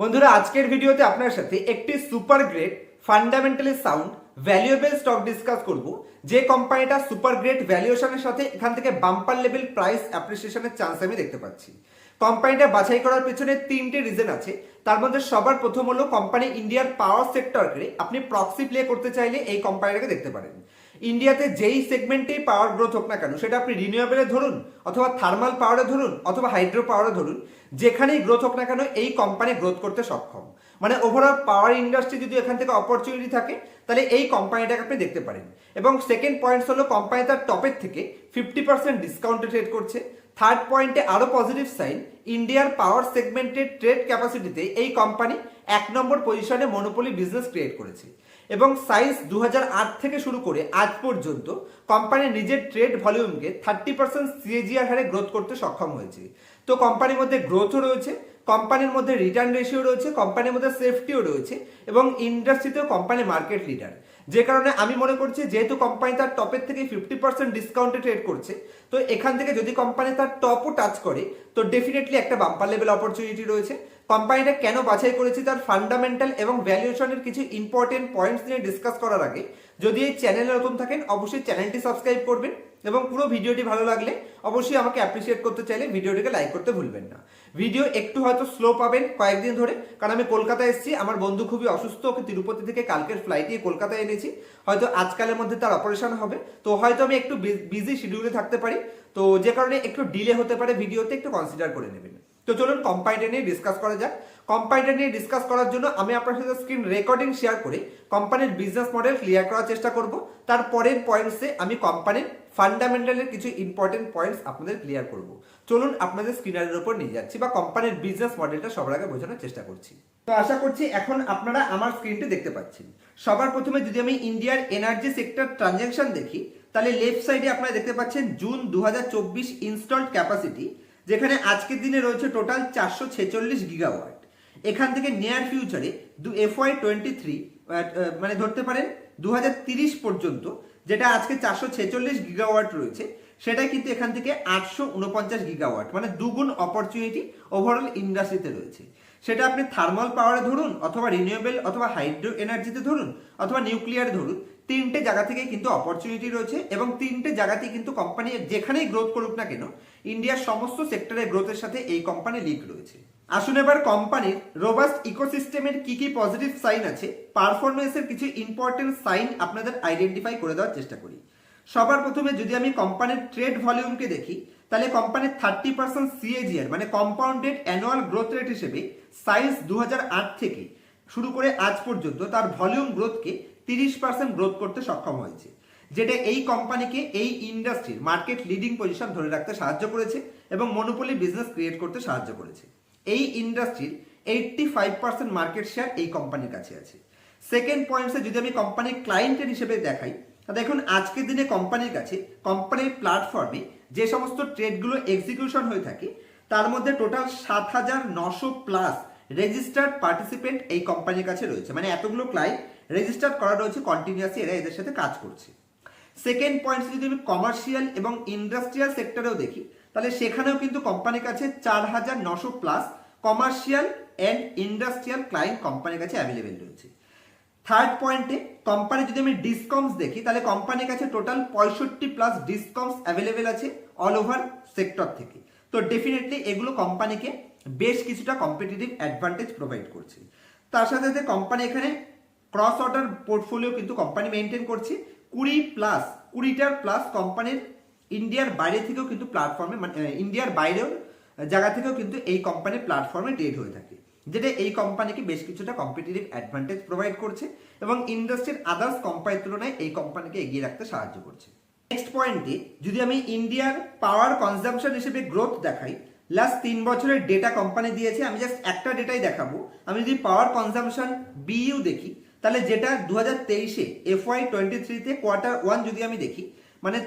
বন্ধুরা, আজকের ভিডিওতে আপনার সাথে একটি super great fundamentally sound valuable stock discuss করব। যে কোম্পানিটা সুপার গ্রেট ভ্যালুয়েশনের সাথে এখান থেকে বাম্পার লেভেল প্রাইস অ্যাপ্রিসিয়েশনের চান্স আমি দেখতে পাচ্ছি। কোম্পানিটা বাছাই করার পেছনে তিনটে রিজন আছে। তার মধ্যে সবার প্রথম হলো কোম্পানি ইন্ডিয়ার পাওয়ার সেক্টরকে আপনি প্রক্সি প্লে করতে চাইলে এই কোম্পানিটাকে দেখতে পারেন। ইন্ডিয়াতে যেই সেগমেন্টেই পাওয়ার গ্রোথ হোক না কেন, সেটা আপনি রিনিউয়েবলে ধরুন, অথবা থার্মাল পাওয়ারে ধরুন, অথবা হাইড্রো পাওয়ারে ধরুন, যেখানেই গ্রোথ হোক না কেন, এই কোম্পানি গ্রোথ করতে সক্ষম। মানে ওভারঅল পাওয়ার ইন্ডাস্ট্রি যদি এখান থেকে অপরচুনিটি থাকে, তাহলে এই কোম্পানিটাকে আপনি দেখতে পারেন। এবং সেকেন্ড পয়েন্টস হলো কোম্পানি তার টপের থেকে ফিফটি পার্সেন্ট ডিসকাউন্টে ট্রেড করছে। থার্ড পয়েন্টে আরও পজিটিভ সাইন ইন্ডিয়ার পাওয়ার সেগমেন্টের ট্রেড ক্যাপাসিটিতে এই কোম্পানি এক নম্বর পজিশনে মনোপলি বিজনেস ক্রিয়েট করেছে। এবং সাইন্স দু থেকে শুরু করে আজ পর্যন্ত কোম্পানি নিজের ট্রেড ভলিউমকে থার্টি পার্সেন্ট সিএজিআর হারে গ্রোথ করতে সক্ষম হয়েছে। তো কোম্পানির মধ্যে গ্রোথও রয়েছে কোম্পানির মধ্যে রিটার্ন রেশিও রয়েছে কোম্পানির মধ্যে সেফটিও রয়েছে এবং ইন্ডাস্ট্রিতেও কোম্পানি মার্কেট লিডার যে কারণে আমি মনে করছি যেহেতু কোম্পানি তার টপের থেকে ফিফটি পার্সেন্ট ডিসকাউন্টে ট্রেড করছে, তো এখান থেকে যদি কোম্পানি তার টপও টাচ করে, তো ডেফিনেটলি একটা বাম্পার লেভেল অপরচুনিটি রয়েছে। কোম্পানিটা কেন বাছাই করেছি তার ফান্ডামেন্টাল এবং ভ্যালুয়েশনের কিছু ইম্পর্টেন্ট পয়েন্টস নিয়ে ডিসকাস করার আগে, যদি এই চ্যানেলে নতুন থাকেন, অবশ্যই চ্যানেলটি সাবস্ক্রাইব করবেন এবং পুরো ভিডিওটি ভালো লাগলে অবশ্যই আমাকে অ্যাপ্রিসিয়েট করতে চাইলে ভিডিওটিকে লাইক করতে ভুলবেন না। ভিডিও একটু হয়তো স্লো পাবেন কয়েকদিন ধরে, কারণ আমি কলকাতায় এসেছি, আমার বন্ধু খুবই অসুস্থ, ওকে তিরুপতি থেকে কালকের ফ্লাইটে কলকাতায় এনেছি। হয়তো আজকালের মধ্যে তার অপারেশন হবে, তো হয়তো আমি একটু বিজি শিডিউলে থাকতে পারি, তো যে কারণে একটু ডিলে হতে পারে ভিডিওতে একটু কনসিডার করে নেবেন। তো চলুন কোম্পানিটা নিয়ে ডিসকাস করা যাক। কোম্পানিটা নিয়ে ডিসকাস করার জন্য আমি আপনার সাথে স্ক্রিন রেকর্ডিং শেয়ার করে কোম্পানির বিজনেস মডেল ক্লিয়ার করার চেষ্টা করব। তারপরের পয়েন্টসে আমি কোম্পানির ফান্ডামেন্টালের কিছু ইম্পর্টেন্ট পয়েন্টস আপনাদের ক্লিয়ার করব। চলুন আপনাদের স্ক্রিনারের উপর নিয়ে যাচ্ছি বা কোম্পানির বিজনেস মডেলটা সবার আগে বোঝানোর চেষ্টা করছি। তো আশা করছি এখন আপনারা আমার স্ক্রিনটি দেখতে পাচ্ছেন। সবার প্রথমে যদি আমি ইন্ডিয়ার এনার্জি সেক্টর ট্রানজ্যাকশন দেখি, তাহলে লেফট সাইডে আপনারা দেখতে পাচ্ছেন জুন দু ইনস্টলড ক্যাপাসিটি যেখানে আজকের দিনে রয়েছে টোটাল চারশো ছেচল্লিশ গিগাওয়াট এখান থেকে নিয়ার ফিউচারে দু এফওয়াই টোয়েন্টি থ্রি মানে ধরতে পারেন দু পর্যন্ত যেটা আজকে চারশো ছেচল্লিশ গিগাওয়াট রয়েছে, সেটা কিন্তু এখান থেকে আটশো উনপঞ্চাশ গিগাওয়াট মানে দুগুণ অপরচুনিটি ওভারঅল ইন্ডাস্ট্রিতে রয়েছে। সেটা আপনি থার্মাল পাওয়ারে ধরুন, অথবা রিনিউয়েবল অথবা হাইড্রো এনার্জিতে ধরুন, অথবা নিউক্লিয়ার ধরুন তিনটে জায়গা থেকে কিন্তু অপরচুনিটি রয়েছে এবং তিনটে জায়গাতে কিন্তু কোম্পানি যেখানেই গ্রোথ করুক না কেন ইন্ডিয়ার সমস্ত সেক্টরের গ্রোথের সাথে এই কোম্পানি লিঙ্ক রয়েছে। আসুন এবার কোম্পানির রোবাস্ট ইকোসিস্টেমের কি কি পজিটিভ সাইন আছে পারফরমেন্সের কিছু ইম্পর্টেন্ট সাইন আপনাদের আইডেন্টিফাই করে দেওয়ার চেষ্টা করি। সবার প্রথমে যদি আমি কোম্পানির ট্রেড ভলিউমকে দেখি, তাহলে কোম্পানির থার্টি পার্সেন্ট সিএজিআর মানে কম্পাউন্ডেড অ্যানুয়াল গ্রোথ রেট হিসেবে সাইন্স দু হাজার আট থেকে শুরু করে আজ পর্যন্ত তার ভলিউম গ্রোথকে তিরিশ পার্সেন্ট গ্রোথ করতে সক্ষম হয়েছে, যেটা এই কোম্পানিকে এই ইন্ডাস্ট্রির মার্কেট লিডিং পজিশন ধরে রাখতে সাহায্য করেছে এবং মনোপলি বিজনেস ক্রিয়েট করতে সাহায্য করেছে। এই ইন্ডাস্ট্রির eighty five percent market share এই কোম্পানির কাছে আছে। সেকেন্ড পয়েন্টসে যদি আমি কোম্পানির ক্লায়েন্টের হিসেবে দেখাই দেখুন, আজকের দিনে কোম্পানির কাছে কোম্পানির প্ল্যাটফর্মে যে সমস্ত ট্রেডগুলো এক্সিকিউশন হয়ে থাকে, তার মধ্যে টোটাল সাত হাজার নশো প্লাস রেজিস্টার্ড পার্টিসিপেন্ট এই কোম্পানির কাছে রয়েছে। মানে এতগুলো ক্লায়েন্ট রেজিস্টার করা রয়েছে কন্টিনিউয়াসলি এরা এদের সাথে কাজ করছে। সেকেন্ড পয়েন্ট যদি আমি কমার্শিয়াল এবং ইন্ডাস্ট্রিয়াল সেক্টরেও দেখি, তাহলে সেখানেও কিন্তু কোম্পানির কাছে চার হাজার নশো plus commercial and industrial client কোম্পানির কাছে অ্যাভেলেবেল রয়েছে। থার্ড পয়েন্টে কোম্পানি যদি আমি ডিসকাউন্টস দেখি, তাহলে কোম্পানির কাছে টোটাল পঁয়ষট্টি প্লাস ডিসকাউন্টস অ্যাভেলেবেল আছে অল ওভার সেক্টর থেকে। তো ডেফিনেটলি এগুলো কোম্পানিকে বেশ কিছুটা কম্পিটিটিভ অ্যাডভান্টেজ প্রোভাইড করছে। তার সাথে সাথে কোম্পানি এখানে ক্রস অর্ডার পোর্টফোলিও কিন্তু কোম্পানি মেনটেন করছে। কুড়ি প্লাস কুড়িটার প্লাস কোম্পানির ইন্ডিয়ার বাইরে থেকেও কিন্তু প্ল্যাটফর্মে মানে ইন্ডিয়ার বাইরেও জায়গা থেকেও কিন্তু এই কোম্পানির প্ল্যাটফর্মে ট্রেড হয়ে থাকে। যেটা এই কোম্পানিকে বেশ কিছুটা কম্পিটিটিভ অ্যাডভান্টেজ প্রোভাইড করছে এবং ইন্ডাস্ট্রির আদার্স কোম্পানির তুলনায় এই কোম্পানিকে এগিয়ে রাখতে সাহায্য করছে। নেক্সট পয়েন্টে যদি আমি ইন্ডিয়ার পাওয়ার কনজাম্পশন হিসেবে গ্রোথ দেখাই লাস্ট তিন বছরের ডেটা কোম্পানি দিয়েছে, আমি জাস্ট একটা ডেটাই দেখাবো। আমি যদি পাওয়ার কনজাম্পশন বিইউ দেখি তাহলে যেটা দু হাজার তেইশে এফওয়াই টোয়েন্টি থ্রিতে কোয়ার্টার ওয়ান যদি আমি দেখি মানে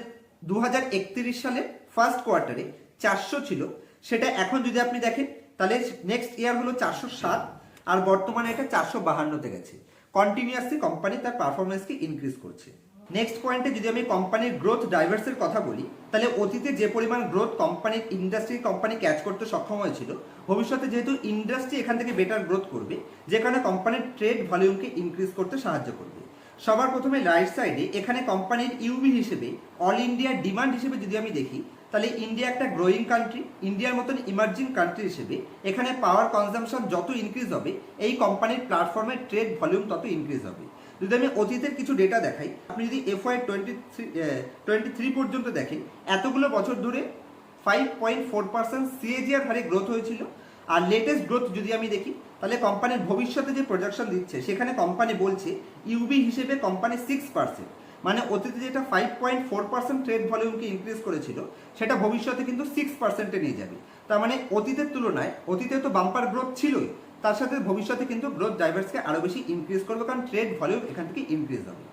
দু হাজার একত্রিশ সালের ফার্স্ট কোয়ার্টারে চারশো ছিল, সেটা এখন যদি আপনি দেখেন, তাহলে নেক্সট ইয়ার হলো চারশো সাত আর বর্তমানে এটা চারশো বাহান্নতে গেছে। কন্টিনিউয়াসলি কোম্পানি তার পারফরমেন্সকে ইনক্রিজ করছে। নেক্সট পয়েন্টে যদি আমি কোম্পানির গ্রোথ ড্রাইভার্সের কথা বলি, তাহলে অতীতে যে পরিমাণ গ্রোথ কোম্পানির ইন্ডাস্ট্রি কোম্পানি ক্যাচ করতে সক্ষম হয়েছিল, ভবিষ্যতে যেহেতু ইন্ডাস্ট্রি এখান থেকে বেটার গ্রোথ করবে যে কারণে কোম্পানির ট্রেড ভলিউমকে ইনক্রিজ করতে সাহায্য করবে। সবার প্রথমে রাইট সাইডে এখানে কোম্পানির ইউবি হিসেবে অল ইন্ডিয়া ডিমান্ড হিসেবে যদি আমি দেখি, তাহলে ইন্ডিয়া একটা গ্রোয়িং কান্ট্রি ইন্ডিয়ার মতন ইমার্জিং কান্ট্রি হিসেবে, এখানে পাওয়ার কনজামশন যত ইনক্রিজ হবে, এই কোম্পানির প্ল্যাটফর্মের ট্রেড ভলিউম তত ইনক্রিজ হবে। যদি আমি অতীতের কিছু ডেটা দেখাই, আপনি যদি FY twenty three twenty three পর্যন্ত দেখেন, এতগুলো বছর ধরে five point four percent CAGR হারে গ্রোথ হয়েছিল। আর লেটেস্ট গ্রোথ যদি আমি দেখি, তাহলে কোম্পানির ভবিষ্যতে যে প্রজেকশন দিচ্ছে, সেখানে কোম্পানি বলছে ইউবি হিসেবে কোম্পানি সিক্স পার্সেন্ট মানে অতীতে যেটা five point four percent trade ভলিউমকে increase করেছিল, সেটা ভবিষ্যতে কিন্তু সিক্স পার্সেন্টে নিয়ে যাবে। তার মানে অতীতের তুলনায়, অতীতে তো বাম্পার গ্রোথ ছিলই। তার সাথে ভবিষ্যতে কিন্তু গ্রোথ ড্রাইভার্সকে আরও বেশি ইনক্রিজ করবে, কারণ ট্রেড ভলিউম এখান থেকে ইনক্রিজ হবে।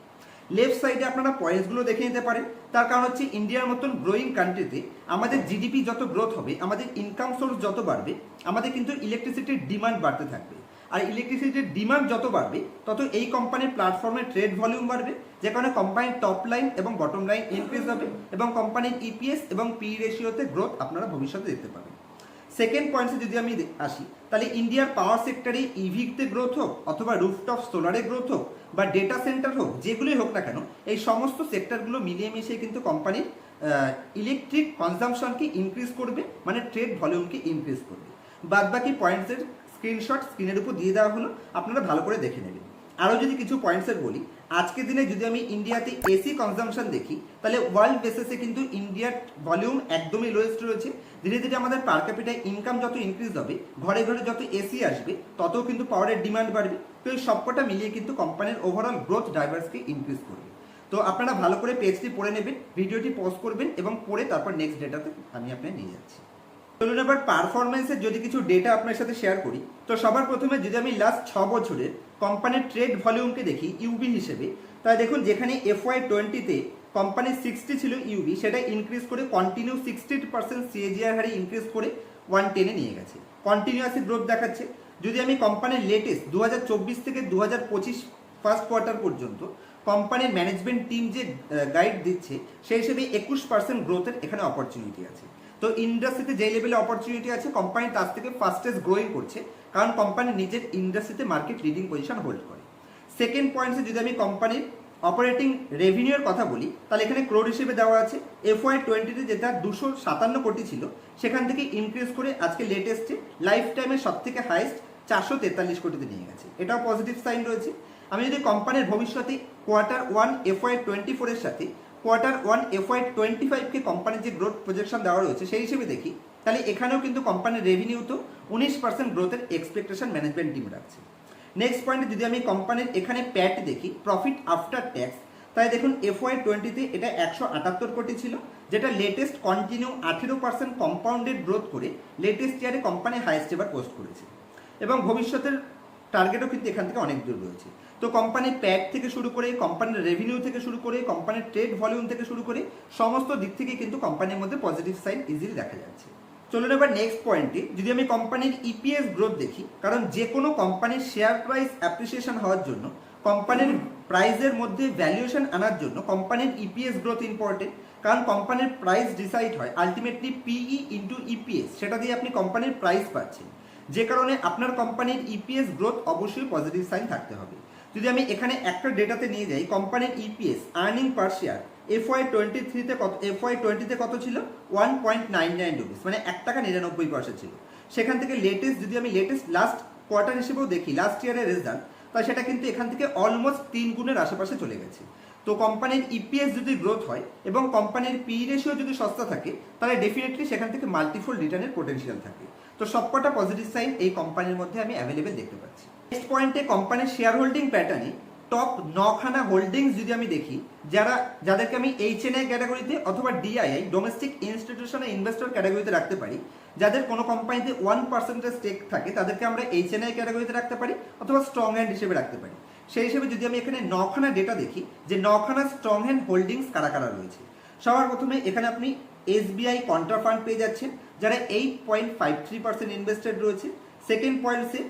লেফট সাইডে আপনারা পয়েন্টসগুলো দেখে নিতে পারেন। তার কারণ হচ্ছে ইন্ডিয়ার মতন গ্রোয়িং কান্ট্রিতে আমাদের জিডিপি যত গ্রোথ হবে, আমাদের ইনকাম সোর্স যত বাড়বে, আমাদের কিন্তু ইলেকট্রিসিটির ডিমান্ড বাড়তে থাকবে। আর ইলেকট্রিসিটির ডিমান্ড যত বাড়বে, তত এই কোম্পানির প্ল্যাটফর্মে ট্রেড ভলিউম বাড়বে, যে কারণে কোম্পানির টপ লাইন এবং বটম লাইন ইনক্রিজ হবে এবং কোম্পানির ইপিএস এবং পি রেশিওতে গ্রোথ আপনারা ভবিষ্যতে দেখতে পাবেন। সেকেন্ড পয়েন্টসে যদি আমি আসি, তাহলে ইন্ডিয়ার পাওয়ার সেক্টরে ইভিতে গ্রোথ হোক অথবা রুফটপ সোলারে গ্রোথ হোক বা ডেটা সেন্টার হোক, যেগুলোই হোক না কেন, এই সমস্ত সেক্টরগুলো মিলিয়ে মিশিয়ে কিন্তু কোম্পানির ইলেকট্রিক কনজামশনকে ইনক্রিজ করবে মানে ট্রেড ভলিউমকে ইনক্রিজ করবে। বাদ বাকি পয়েন্টসের স্ক্রিনশট স্ক্রিনের উপর দিয়ে দেওয়া হলো, আপনারা ভালো করে দেখে নেবেন। আরও যদি কিছু পয়েন্টসের বলি আজকের দিনে যদি আমি ইন্ডিয়াতে এসি কনজামশন দেখি, তাহলে ওয়ার্ল্ড বেসিসে কিন্তু ইন্ডিয়ার ভলিউম একদমই লোয়েস্ট রয়েছে। ধীরে ধীরে আমাদের পার ক্যাপিটাল ইনকাম যত ইনক্রিজ হবে, ঘরে ঘরে যত এসি আসবে তত কিন্তু পাওয়ারের ডিমান্ড বাড়বে। তো এই সবকটা মিলিয়ে কিন্তু কোম্পানির ওভারঅল গ্রোথ ড্রাইভার্সকে ইনক্রিজ করবে। তো আপনারা ভালো করে পেজটি পড়ে নেবেন, ভিডিওটি পোস্ট করবেন এবং পড়ে তারপর নেক্সট ডেটাতে আমি আপনার নিয়ে যাচ্ছি। চলুন এবার পারফরমেন্সের যদি কিছু ডেটা আপনার সাথে শেয়ার করি, তো সবার প্রথমে যদি আমি লাস্ট ছ বছরের কোম্পানির ট্রেড ভলিউমকে দেখি ইউবি হিসেবে। তাই দেখুন, যেখানে এফওয়াই টোয়েন্টিতে কোম্পানির সিক্সটি ছিল ইউবি সেটা ইনক্রিজ করে কন্টিনিউ সিক্সটি পার্সেন্ট সিএজিআর হারে ইনক্রিজ করে ওয়ান টেনে নিয়ে গেছে। কন্টিনিউয়াসলি গ্রোথ দেখাচ্ছে। যদি আমি কোম্পানির লেটেস্ট দু হাজার চব্বিশ থেকে দু হাজার পঁচিশ ফার্স্ট কোয়ার্টার পর্যন্ত কোম্পানির ম্যানেজমেন্ট টিম যে গাইড দিচ্ছে, সেই হিসেবে একুশ পার্সেন্ট গ্রোথের এখানে অপরচুনিটি আছে। তো ইন্ডাস্ট্রিতে যে লেভেলে অপরচুনিটি আছে কোম্পানি তার থেকে ফাস্টেস্ট গ্রোয়িং করছে, কারণ কোম্পানি নিজের ইন্ডাস্ট্রিতে মার্কেট লিডিং পজিশন হোল্ড করে। সেকেন্ড পয়েন্টসে যদি আমি কোম্পানির অপারেটিং রেভিনিউর কথা বলি, তাহলে এখানে ক্রোড হিসেবে দেওয়া আছে। এফ এফওয়াই টোয়েন্টিতে যেটা দুশো সাতান্ন কোটি ছিল, সেখান থেকে ইনক্রিজ করে আজকে লেটেস্টে লাইফ টাইমের সব থেকে হাইস্ট চারশো তেতাল্লিশ কোটিতে নিয়ে গেছে। এটাও পজিটিভ সাইন রয়েছে। আমি যদি কোম্পানির ভবিষ্যতে quarter one F FY twenty ফোরের সাথে কোয়ার্টার ওয়ান এফওয়াই টোয়েন্টি ফাইভকে কোম্পানির যে গ্রোথ প্রজেকশন দেওয়া রয়েছে, সেই হিসেবে দেখি, তাহলে এখানেও কিন্তু কোম্পানির রেভিনিউ তো উনিশ পার্সেন্ট গ্রোথের এক্সপেকটেশন ম্যানেজমেন্ট টিম রাখছে। নেক্সট পয়েন্টে যদি আমি কোম্পানির এখানে প্যাট দেখি প্রফিট আফটার ট্যাক্স তাই দেখুন এফওয়াই টোয়েন্টিতে এটা একশো আটাত্তর কোটি ছিল, যেটা লেটেস্ট কন্টিনিউ আঠেরো পার্সেন্ট কম্পাউন্ডেড গ্রোথ করে লেটেস্ট ইয়ারে কোম্পানি হাইস্ট এবার পোস্ট করেছে। এবং ভবিষ্যতের টার্গেটও কিন্তু এখান থেকে অনেক দূর রয়েছে। তো কোম্পানির প্যাট থেকে শুরু করে কোম্পানির রেভিনিউ থেকে শুরু করে কোম্পানির ট্রেড ভলিউম থেকে শুরু করে, সমস্ত দিক থেকে কিন্তু কোম্পানির মধ্যে পজিটিভ সাইন ইজিলি দেখা যাচ্ছে। চলুন এবার নেক্সট পয়েন্টে যদি আমি কোম্পানির ইপিএস গ্রোথ দেখি, কারণ যে কোনো কোম্পানির শেয়ার প্রাইস অ্যাপ্রিসিয়েশন হওয়ার জন্য কোম্পানির প্রাইসের মধ্যে ভ্যালুয়েশন আনার জন্য কোম্পানির ইপিএস গ্রোথ ইম্পর্টেন্ট কারণ কোম্পানির প্রাইস ডিসাইড হয় আলটিমেটলি পিই ইন্টু ইপিএস সেটা দিয়ে আপনি কোম্পানির প্রাইস পাচ্ছেন। যে কারণে আপনার কোম্পানির ইপিএস গ্রোথ অবশ্যই পজিটিভ সাইন থাকতে হবে। যদি আমি এখানে একটা ডেটাতে নিয়ে যাই কোম্পানির EPS earning per share FY twenty থ্রিতে কত এফ এফওয়াই টোয়েন্টিতে কত ছিল? One point nine nine rupees মানে এক টাকা নিরানব্বই পয়সা ছিল। সেখান থেকে লেটেস্ট যদি আমি লেটেস্ট লাস্ট কোয়ার্টার হিসেবেও দেখি লাস্ট ইয়ারের রেজাল্ট তাহলে সেটা কিন্তু এখান থেকে অলমোস্ট তিন গুণের আশেপাশে চলে গেছে। তো কোম্পানির ইপিএস যদি গ্রোথ হয় এবং কোম্পানির পি রেশিও যদি সস্তা থাকে, তাহলে ডেফিনেটলি সেখান থেকে মাল্টিফোল রিটার্নের পোটেনশিয়াল থাকে। তো সবকটা পজিটিভ সাইন এই কোম্পানির মধ্যে আমি অ্যাভেলেবেল দেখতে পাচ্ছি। নেক্সট পয়েন্টে কোম্পানির শেয়ার হোল্ডিং প্যাটার্নে টপ নখানা হোল্ডিংস যদি আমি দেখি, যারা, যাদেরকে আমি এইচ এন আই ক্যাটাগরিতে অথবা ডিআইআই ডোমেস্টিক ইনস্টিটিউশনাল ইনভেস্টর ক্যাটাগরিতে রাখতে পারি, যাদের কোনো কোম্পানিতে ওয়ান পার্সেন্টের স্টেক থাকে, তাদেরকে আমরা এইচ এন আই ক্যাটাগরিতে রাখতে পারি অথবা স্ট্রং হ্যান্ড হিসেবে রাখতে পারি। সেই হিসেবে যদি আমি এখানে নখানা ডেটা দেখি, যে নখানা স্ট্রং হ্যান্ড হোল্ডিংস কারা কারা রয়েছে? সবার প্রথমে এখানে আপনি এসবিআই কন্ট্রা ফান্ড পেয়ে যাচ্ছেন, যারা eight point five three percent invested রয়েছে। সেকেন্ড পয়েন্টসে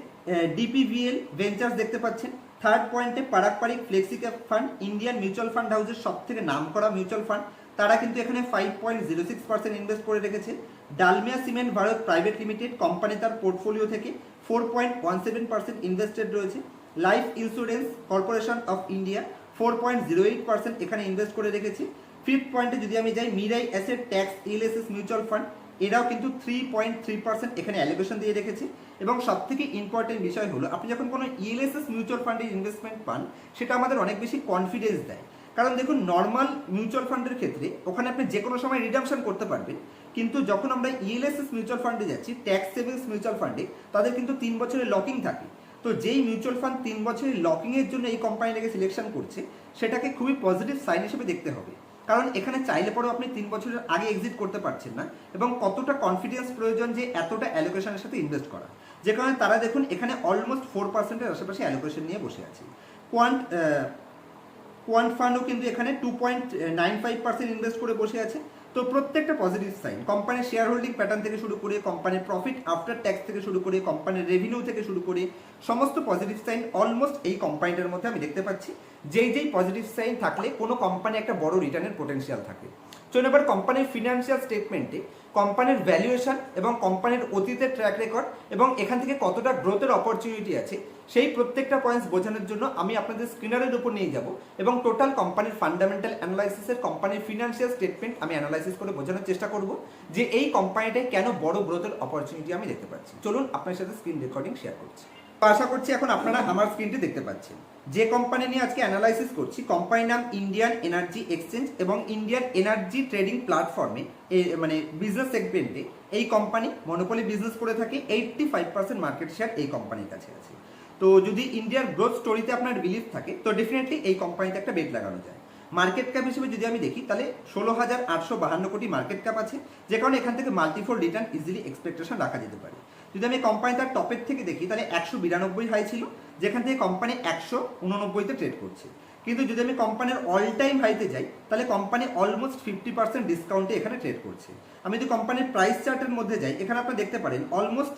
ডিপিভিএল ভেঞ্চার্স দেখতে পাচ্ছেন। থার্ড পয়েন্টে পারাকপারিক flexi fund Indian mutual fund হাউসের সব থেকে নাম করা মিউচুয়াল ফান্ড তারা কিন্তু এখানে five point zero six percent invest করে রেখেছে। Dalmia cement Bharat private limited company তার পোর্টফোলিও থেকে four point one seven percent invested রয়েছে। Life insurance corporation of India four point zero eight percent এখানে invest করে রেখেছি। ফিফথ পয়েন্টে যদি আমি যাই Mirae asset tax ELSS mutual fund এরাও কিন্তু থ্রি পয়েন্ট থ্রি পার্সেন্ট এখানে অ্যালোকেশন দিয়ে রেখেছে। এবং সবথেকে ইম্পর্টেন্ট বিষয় হলো, আপনি যখন কোনো ইএলএসএস মিউচুয়াল ফান্ডে ইনভেস্টমেন্ট পান, সেটা আমাদের অনেক বেশি কনফিডেন্স দেয়। কারণ দেখুন নর্মাল মিউচুয়াল ফান্ডের ক্ষেত্রে ওখানে আপনি যে কোনো সময় রিডামশন করতে পারবেন, কিন্তু যখন আমরা ইএলএসএস মিউচুয়াল ফান্ডে যাচ্ছি ট্যাক্স সেভিংস মিউচুয়াল ফান্ডে তাদের কিন্তু তিন বছরের লকিং থাকে। তো যেই মিউচুয়াল ফান্ড তিন বছরের লকিংয়ের জন্য এই কোম্পানিটাকে সিলেকশন করছে, সেটাকে খুবই পজিটিভ সাইন হিসেবে দেখতে হবে। কারণ এখানে চাইলে পরেও আপনি তিন বছরের আগে এক্সিট করতে পারছেন না এবং কতটা কনফিডেন্স প্রয়োজন যে এতটা অ্যালোকেশনের সাথে ইনভেস্ট করা। যে কারণে তারা দেখুন এখানে অলমোস্ট ফোর পার্সেন্টের আশেপাশে অ্যালোকেশন নিয়ে বসে আছে। কোয়ান্ট কোয়ান্ট ফান্ডও কিন্তু এখানে two point nine five percent invest করে বসে আছে। তো প্রত্যেকটা পজিটিভ সাইন কোম্পানির শেয়ার হোল্ডিং প্যাটার্ন থেকে শুরু করে কোম্পানির প্রফিট আফটার ট্যাক্স থেকে শুরু করে কোম্পানির রেভিনিউ থেকে শুরু করে সমস্ত পজিটিভ সাইন অলমোস্ট এই কোম্পানিটার মধ্যে আমি দেখতে পাচ্ছি। যেই যেই পজিটিভ সাইন থাকলে কোনো কোম্পানি একটা বড় রিটার্নের পোটেন্সিয়াল থাকে। চলুন এবার কোম্পানির ফিনান্সিয়াল স্টেটমেন্টে কোম্পানির ভ্যালুয়েশন এবং কোম্পানির অতীতের ট্র্যাক রেকর্ড এবং এখান থেকে কতটা গ্রোথের অপরচুনিটি আছে, সেই প্রত্যেকটা পয়েন্টস বোঝানোর জন্য আমি আপনাদের স্ক্রিনারের উপর নিয়ে যাব এবং টোটাল কোম্পানির ফান্ডামেন্টাল অ্যানালাইসিসের কোম্পানির ফিনান্সিয়াল স্টেটমেন্ট আমি অ্যানালাইসিস করে বোঝানোর চেষ্টা করব যে এই কোম্পানিটায় কেন বড় গ্রোথের অপরচুনিটি আমি দেখতে পাচ্ছি। চলুন আপনার সাথে স্ক্রিন রেকর্ডিং শেয়ার করছি। আশা করছি এখন আপনারা আমার স্ক্রিনটি দেখতে পাচ্ছেন। যে কোম্পানি নিয়ে আজকে অ্যানালাইসিস করছি কোম্পানির নাম ইন্ডিয়ান এনার্জি এক্সচেঞ্জ এবং ইন্ডিয়ান এনার্জি ট্রেডিং প্ল্যাটফর্মে মানে বিজনেস সেগমেন্টে এই কোম্পানি মনোপলি বিজনেস করে থাকে eighty five percent market share এই কোম্পানির কাছে আছে। তো যদি ইন্ডিয়ার গ্রোথ স্টোরিতে আপনার বিলিভ থাকে, তো ডেফিনেটলি এই কোম্পানিতে একটা বেট লাগানো যায়। মার্কেট ক্যাপ হিসেবে যদি আমি দেখি, তাহলে ষোলো হাজার আটশো বাহান্ন কোটি মার্কেট ক্যাপ আছে, যে কারণে এখান থেকে মাল্টিফোল রিটার্ন ইজিলি এক্সপেকটেশন রাখা যেতে পারে। যদি আমি কোম্পানি তার টপের থেকে দেখি, তাহলে একশো বিরানব্বই হাই ছিল, যেখান থেকে কোম্পানি একশো উননব্বইতে ট্রেড করছে। কিন্তু যদি আমি কোম্পানির অল টাইম হাইতে যাই, তাহলে কোম্পানি অলমোস্ট ফিফটি পার্সেন্ট ডিসকাউন্টে এখানে ট্রেড করছে। আমি যদি কোম্পানির প্রাইস চার্টের মধ্যে যাই, এখানে আপনি দেখতে পারেন অলমোস্ট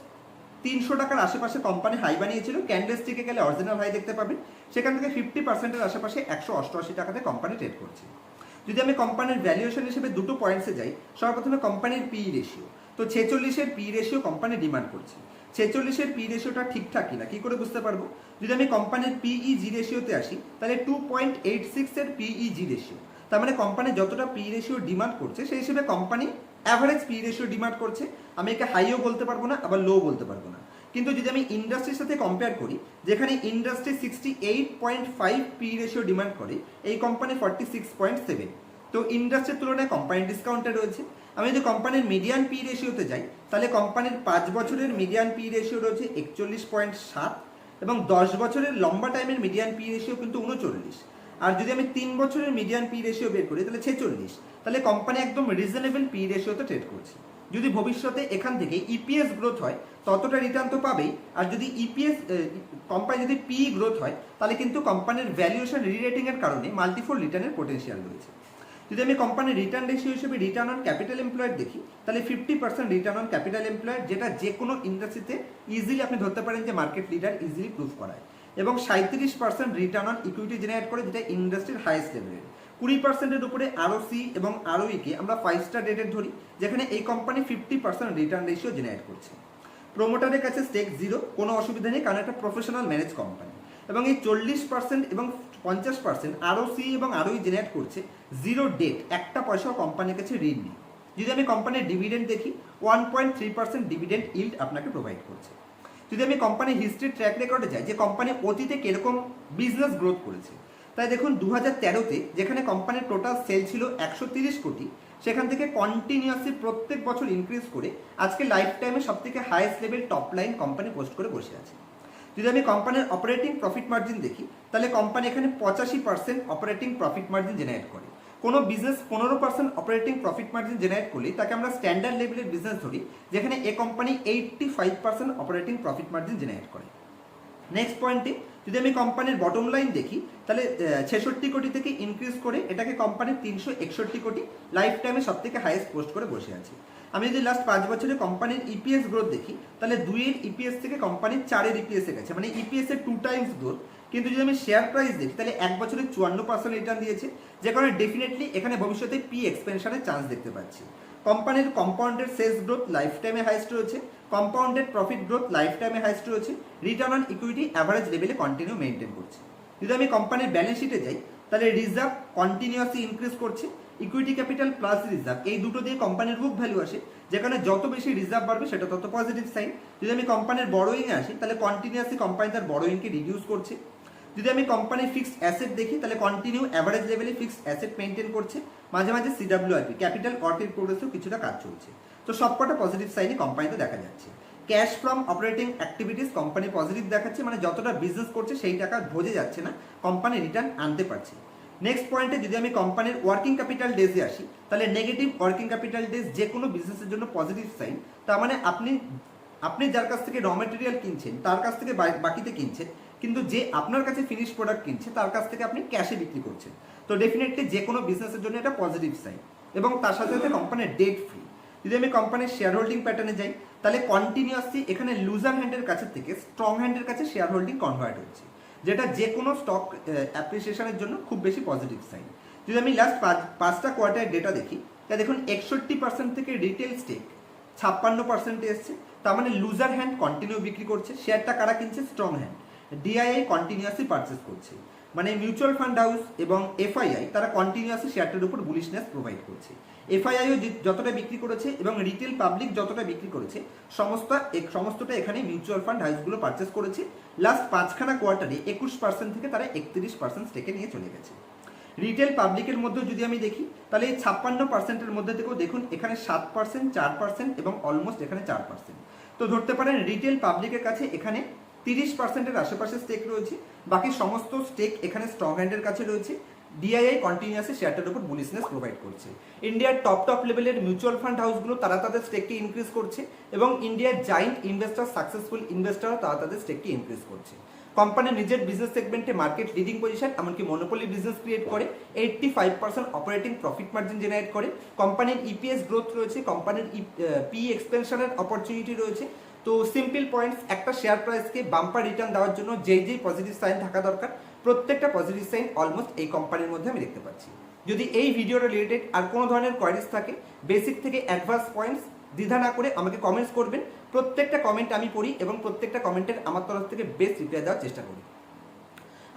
তিনশো টাকার আশেপাশে কোম্পানি হাই বানিয়েছিল ক্যান্ডেল স্টিকে গেলে অরিজিনাল হাই দেখতে পাবেন, সেখান থেকে ফিফটি পার্সেন্টের আশেপাশে একশো অষ্টআশি টাকাতে কোম্পানি ট্রেড করছে। যদি আমি কোম্পানির ভ্যালুয়েশন হিসেবে দুটো পয়েন্টসে যাই, সর্বপ্রথমে কোম্পানির পি রেশিও তো ছেচল্লিশের পি রেশিও কোম্পানি ডিমান্ড করছে। ছেচল্লিশের পি রেশিওটা ঠিকঠাক কিনা, কি করে বুঝতে পারব? যদি আমি কোম্পানির পিই জি রেশিওতে আসি, তাহলে টু পয়েন্ট এইট সিক্সের পিই জি রেশিও তার মানে কোম্পানি যতটা পি রেশিও ডিমান্ড করছে, সেই হিসেবে company average P ratio demand করছে। আমি একে হাইও বলতে পারব না, আবার লো বলতে পারব না। কিন্তু যদি আমি ইন্ডাস্ট্রির সাথে কম্পেয়ার করি, যেখানে industry sixty eight point five P ratio demand করে, এই company forty six point seven তো ইন্ডাস্ট্রির তুলনায় কোম্পানি ডিসকাউন্টে রয়েছে। আমি যদি কোম্পানির মিডিয়ান পি রেশিওতে যাই, তাহলে কোম্পানির পাঁচ বছরের মিডিয়ান পি রেশিও রয়েছে একচল্লিশ পয়েন্ট সাত এবং দশ বছরের লম্বা টাইমের মিডিয়ান পি রেশিও কিন্তু উনচল্লিশ। আর যদি আমি তিন বছরের মিডিয়ান পি রেশিও বের করি, তাহলে ছেচল্লিশ। তাহলে কোম্পানি একদম রিজনেবল পি রেশিওতে ট্রেড করছে। যদি ভবিষ্যতে এখান থেকে ইপিএস গ্রোথ হয়, ততটা রিটার্ন তো পাবেই। আর যদি ইপিএস কোম্পানি যদি পি গ্রোথ হয়, তাহলে কিন্তু কোম্পানির ভ্যালুয়েশন রিরেটিংয়ের কারণে মাল্টিফোল রিটার্নের পোটেনশিয়াল রয়েছে। যদি আমি কোম্পানির রিটার্ন রেশিও হিসেবে রিটার্ন অন ক্যাপিটাল এমপ্লয়েড দেখি, তাহলে fifty percent return on capital employed যেটা যে কোনো ইন্ডাস্ট্রিতে ইজিলি আপনি ধরতে পারেন যে মার্কেট লিডার ইজিলি প্রুভ করায়। এবং সাঁত্রিশ percent return on equity generate করে যেটা ইন্ডাস্ট্রির হাইয়েস্ট লেভেলের কুড়ি পার্সেন্টের উপরে আরও সি এবং আরও কে আমরা ফাইভ স্টার রেটেড ধরি, যেখানে এই company fifty percent return ratio generate করছে। প্রোমোটারের কাছে স্টেক জিরো কোনো অসুবিধা নেই, কারণ একটা প্রফেশনাল ম্যানেজ কোম্পানি এবং এই চল্লিশ পার্সেন্ট এবং পঞ্চাশ পার্সেন্ট আরও সি এবং আরোই জেনারেট করছে জিরো ডেট একটা পয়সাও কোম্পানির কাছে ঋণ নেই। যদি আমি কোম্পানির ডিভিডেন্ড দেখি one point three percent dividend yield আপনাকে প্রোভাইড করছে। যদি আমি কোম্পানির হিস্ট্রি ট্র্যাক রেকর্ডে যাই, যে কোম্পানি অতীতে কীরকম বিজনেস গ্রোথ করেছে, তাই দেখুন দু হাজার তেরোতে যেখানে কোম্পানির টোটাল সেল ছিল একশো তিরিশ কোটি, সেখান থেকে কন্টিনিউয়াসলি প্রত্যেক বছর ইনক্রিজ করে আজকে লাইফ টাইমে সব থেকে highest level top line company post করে বসে আছে। যদি আমি কোম্পানির অপারেটিং প্রফিট মার্জিন দেখি, তাহলে কোম্পানি এখানে পঁচাশি percent operating profit margin generate করে। কোনো বিজনেস পনেরো percent operating profit margin generate করলে তাকে আমরা স্ট্যান্ডার্ড লেভেলের বিজনেস ধরি, যেখানে এ company eighty five percent operating profit margin generate করে। নেক্সট পয়েন্টে যদি আমি কোম্পানির বটম লাইন দেখি, তাহলে ছেষট্টি কোটি থেকে ইনক্রিজ করে এটাকে কোম্পানির তিনশো একষট্টি কোটি লাইফ টাইমে সব থেকে হাইয়েস্ট পোস্ট করে বসে আছে। আমি যদি লাস্ট পাঁচ বছরে কোম্পানির ইপিএস গ্রোথ দেখি, তাহলে দুইয়ের ইপিএস থেকে কোম্পানির চারের ইপিএস গেছে। মানে ইপিএস এর টু টাইমস গ্রোথ কিন্তু যদি আমি শেয়ার প্রাইস দেখি, তাহলে এক বছরে চুয়ান্ন পার্সেন্ট রিটার্ন দিয়েছে। যে কারণে ডেফিনেটলি এখানে ভবিষ্যতে পি এক্সপেনশনের চান্স দেখতে পাচ্ছি। কোম্পানির কম্পাউন্ডেড সেলস গ্রোথ লাইফ টাইমে হাইস্ট রয়েছে কম্পাউন্ডেড প্রফিট গ্রোথ লাইফ টাইমে হাইস্ট রয়েছে রিটার্ন অন ইকুইটি অ্যাভারেজ লেভেলে কন্টিনিউ মেনটেন করছে। যদি আমি কোম্পানির ব্যালেন্স শিটে যাই, তাহলে রিজার্ভ কন্টিনিউয়াসলি ইনক্রিজ করছে ইকুইটি ক্যাপিটাল প্লাস রিজার্ভ এই দুটো দিয়ে কোম্পানির বুক ভ্যালু আসে, যেখানে যত বেশি রিজার্ভ বাড়বে সেটা তত পজিটিভ সাইন যদি আমি কোম্পানির বড়োইংয়ে আসি, তাহলে কন্টিনিউয়াসলি কোম্পানি তার বড়োইংকে রিডিউস করছে যদি আমি কোম্পানির ফিক্সড অ্যাসেট দেখি, তাহলে কন্টিনিউ অ্যাভারেজ লেভেলে ফিক্সড অ্যাসেট মেনটেন করছে। মাঝে মাঝে সিডাব্লিউআইপি ক্যাপিটাল ওয়ার্কের প্রোগ্রেসেও কিছুটা কাজ চলছে। তো সবকটা পজিটিভ সাইনই কোম্পানিতে দেখা যাচ্ছে। Cash from operating activities company positive দেখাচ্ছে মানে যতটা বিজনেস করছে সেই টাকা ভোজে যাচ্ছে না কোম্পানি রিটার্ন আনতে পারছে। নেক্সট পয়েন্টে যদি আমি কোম্পানির ওয়ার্কিং ক্যাপিটাল ডেজে আসি, তাহলে নেগেটিভ ওয়ার্কিং ক্যাপিটাল ডেজ যে কোনো বিজনেসের জন্য পজিটিভ সাইন তার মানে আপনি আপনি যার কাছ থেকে র মেটেরিয়াল কিনছেন, তার কাছ থেকে বাকিতে কিনছেন কিন্তু যে আপনার কাছে ফিনিশ প্রোডাক্ট কিনছে, তার কাছ থেকে আপনি ক্যাশে বিক্রি করছেন। তো ডেফিনেটলি যে কোনো বিজনেসের জন্য এটা পজিটিভ সাইন এবং তার সাথে সাথে কোম্পানির ডেট ফ্রি যদি আমি কোম্পানির শেয়ার হোল্ডিং প্যাটার্নে যাই, তাহলে কন্টিনিউয়াসলি এখানে লুজার হ্যান্ডের কাছে থেকে স্ট্রং হ্যান্ডের কাছে শেয়ার হোল্ডিং কনভার্ট হচ্ছে। যেটা যে কোনো স্টক অ্যাপ্রিসিয়েশনের জন্য খুব বেশি পজিটিভ সাইন যদি আমি লাস্ট পাঁচ, পাঁচটা কোয়ার্টার ডেটা দেখি তা দেখুন একষট্টি পার্সেন্ট থেকে রিটেল স্টেক ছাপ্পান্ন পার্সেন্টে এসছে। তার মানে লুজার হ্যান্ড কন্টিনিউ বিক্রি করছে। শেয়ারটা কারা কিনছে? Strong hand DII continuously purchase করছে। মানে মিউচুয়াল ফান্ড হাউস এবং এফআইআই তারা কন্টিনিউয়াসলি শেয়ারটার উপর বুলিশনেস প্রোভাইড করছে। এফআইআইও যতটা বিক্রি করেছে এবং রিটেল পাবলিক যতটা বিক্রি করেছে, সমস্ত সমস্তটা এখানে মিউচুয়াল ফান্ড হাউসগুলো পারচেস করেছে। লাস্ট পাঁচখানা কোয়ার্টারে একুশ পার্সেন্ট থেকে তারা একত্রিশ পার্সেন্ট স্টেকে নিয়ে চলে গেছে। রিটেল পাবলিকের মধ্যে যদি আমি দেখি, তাহলে এই ছাপ্পান্ন পার্সেন্টের মধ্যে থেকেও দেখুন এখানে সাত পার্সেন্ট চার পার্সেন্ট এবং অলমোস্ট এখানে চার পার্সেন্ট তো ধরতে পারেন রিটেল পাবলিকের কাছে এখানে তিরিশ পার্সেন্টের আশেপাশে স্টেক রয়েছে। বাকি সমস্ত স্টেক এখানে স্ট্রং হ্যান্ডের কাছে রয়েছে। ডিআইআই কন্টিনিউয়াসলি শেয়ারটার উপর বুলিশনেস প্রোভাইড করছে। ইন্ডিয়ার টপ টপ লেভেলের মিউচুয়াল ফান্ড হাউসগুলো তারা তাদের স্টেককে ইনক্রিজ করছে এবং ইন্ডিয়ার জাইন্ট ইনভেস্টার সাকসেসফুল ইনভেস্টারও তারা তাদের স্টেককে ইনক্রিজ করছে। কোম্পানির নিজের বিজনেস সেগমেন্টে মার্কেট লিডিং পজিশন এমনকি মনোপলি বিজনেস ক্রিয়েট করে। Eighty five percent operating profit margin generate করে কোম্পানির ইপিএস গ্রোথ রয়েছে। কোম্পানির পি এক্সপেনশনের অপরচুনিটি রয়েছে। তো সিম্পল পয়েন্টস একটা শেয়ার প্রাইসকে বাম্পার রিটার্ন দেওয়ার জন্য যেই যেই পজিটিভ সাইন থাকা দরকার, প্রত্যেকটা পজিটিভ সাইন অলমোস্ট এই কোম্পানির মধ্যে আমি দেখতে পাচ্ছি। যদি এই ভিডিওটা রিলেটেড আর কোনো ধরনের কোয়ারিজ থাকে বেসিক থেকে অ্যাডভান্স পয়েন্টস দ্বিধা না করে আমাকে কমেন্টস করবেন, প্রত্যেকটা কমেন্ট আমি পড়ি এবং প্রত্যেকটা কমেন্টের আমার তরফ থেকে বেস্ট রিপ্লাই দেওয়ার চেষ্টা করি।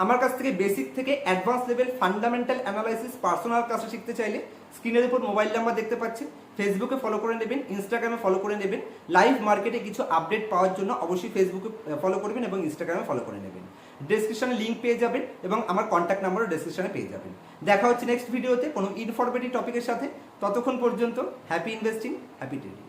আমার কাছ থেকে বেসিক থেকে advance level fundamental analysis personal ক্লাসে শিখতে চাইলে স্ক্রিনের উপর মোবাইল নাম্বার দেখতে পাচ্ছেন। ফেসবুকে ফলো করে নেবেন ইনস্টাগ্রামে ফলো করে নেবেন। লাইভ মার্কেটে কিছু আপডেট পাওয়ার জন্য অবশ্যই ফেসবুকে ফলো করবেন এবং ইনস্টাগ্রামে ফলো করে নেবেন। ডিসক্রিপশনে লিঙ্ক পেয়ে যাবেন এবং আমার কন্ট্যাক্ট নাম্বারও ডিসক্রিপশনে পেয়ে যাবেন। দেখা হচ্ছে নেক্সট ভিডিওতে কোনো ইনফরমেটিভ টপিকের সাথে। ততক্ষণ পর্যন্ত হ্যাপি ইনভেস্টিং হ্যাপি ট্রেডিং